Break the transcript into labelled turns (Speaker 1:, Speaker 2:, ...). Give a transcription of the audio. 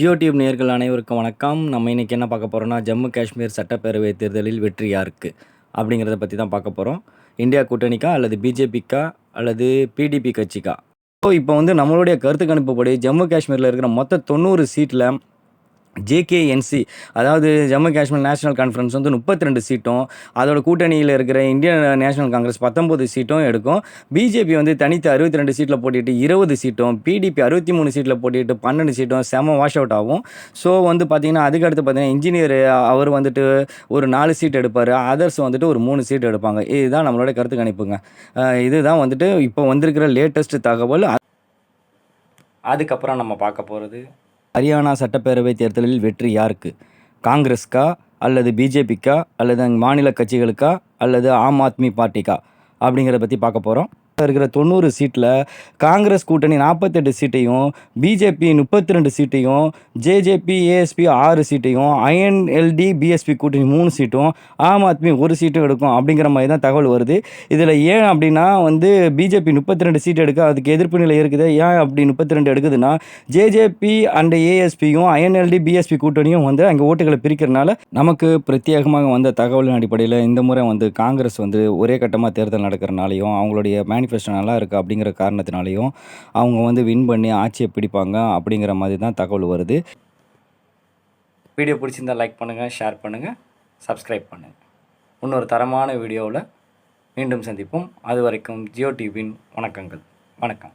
Speaker 1: Jio tube நேர்கள் அனைவருக்கும் வணக்கம். நம்ம இன்றைக்கி என்ன பார்க்க போகிறோம்னா ஜம்மு காஷ்மீர் சட்டப்பேரவை தேர்தலில் வெற்றி யாருக்கு? அப்படிங்கிறத பற்றி தான் பார்க்க போகிறோம் இந்தியா கூட்டணிக்கா அல்லது பிஜேபிக்கா அல்லது பிடிபி கட்சிக்கா? ஸோ இப்போ வந்து நம்மளுடைய கருத்து கணிப்புப்படி ஜம்மு காஷ்மீரில் இருக்கிற மொத்த தொண்ணூறு சீட்டில் ஜேகேஎன்சி அதாவது ஜம்மு காஷ்மீர் நேஷனல் கான்ஃபரன்ஸ் வந்து முப்பத்தி ரெண்டு சீட்டும் அதோட கூட்டணியில் இருக்கிற இந்தியன் நேஷனல் காங்கிரஸ் பத்தொம்போது சீட்டும் எடுக்கும். பிஜேபி வந்து தனித்து அறுபத்தி ரெண்டு சீட்டில் போட்டிட்டு இருபது சீட்டும் பிடிபி அறுபத்தி மூணு சீட்டில் போட்டிட்டு பன்னெண்டு சீட்டும் செம வாஷ் அவுட் ஆகும். ஸோ வந்து பார்த்திங்கன்னா அதுக்கடுத்து பார்த்தீங்கன்னா இன்ஜினியர் அவர் வந்துட்டு ஒரு நாலு சீட் எடுப்பார் அதர்ஸ் வந்துட்டு ஒரு மூணு சீட் எடுப்பாங்க. இதுதான் நம்மளோட கருத்து கணிப்புங்க. இதுதான் வந்துட்டு இப்போ வந்திருக்கிற லேட்டஸ்ட் தகவல். அதுக்கப்புறம் நம்ம பார்க்க போகிறது ஹரியானா சட்டப்பேரவை தேர்தலில் வெற்றி யாருக்கு? காங்கிரஸ்க்கா அல்லது பிஜேபிக்கா அல்லது மாநில கட்சிகளுக்கா அல்லது ஆம் ஆத்மி பார்ட்டிக்கா? அப்படிங்கிறத பற்றி பார்க்க போகிறோம் இருக்கிற தொண்ணூறு சீட்டில் காங்கிரஸ் கூட்டணி நாற்பத்தெட்டு சீட்டையும் பிஜேபி முப்பத்தி ரெண்டு சீட்டையும் ஜேஜேபி ஏஎஸ்பி ஆறு சீட்டையும் ஐஎன்எல்டி பிஎஸ்பி கூட்டணி மூணு சீட்டும் ஆம் ஆத்மி ஒரு சீட்டும் எடுக்கும் அப்படிங்கிற மாதிரி தான் தகவல் வருது. இதில் ஏன் அப்படின்னா வந்து பிஜேபி முப்பத்தி ரெண்டு சீட் எடுக்க அதுக்கு எதிர்ப்பு நிலை இருக்குது. ஏன் அப்படி முப்பத்தி ரெண்டு எடுக்குதுன்னா ஜேஜேபி அண்ட் ஏஎஸ்பியும் ஐஎன்எல்டி பிஎஸ்பி கூட்டணியும் வந்து அங்கே ஓட்டுகளை பிரிக்கிறனால நமக்கு பிரத்யேகமாக வந்த தகவலின் அடிப்படையில் இந்த முறை வந்து காங்கிரஸ் வந்து ஒரே கட்டமாக தேர்தல் நடக்கிறனாலையும் அவங்களுடைய மேனிஃபெஸ்டோ நல்லா இருக்குது அப்படிங்கிற காரணத்தினாலையும் அவங்க வந்து வின் பண்ணி ஆட்சியை பிடிப்பாங்க அப்படிங்கிற மாதிரி தான் தகவல் வருது. வீடியோ பிடிச்சிருந்தா லைக் பண்ணுங்கள் ஷேர் பண்ணுங்கள் சப்ஸ்கிரைப் பண்ணுங்கள் இன்னொரு தரமான வீடியோவில் மீண்டும் சந்திப்போம். அது வரைக்கும் ஜியோ டிவியின் வணக்கங்கள். வணக்கம்.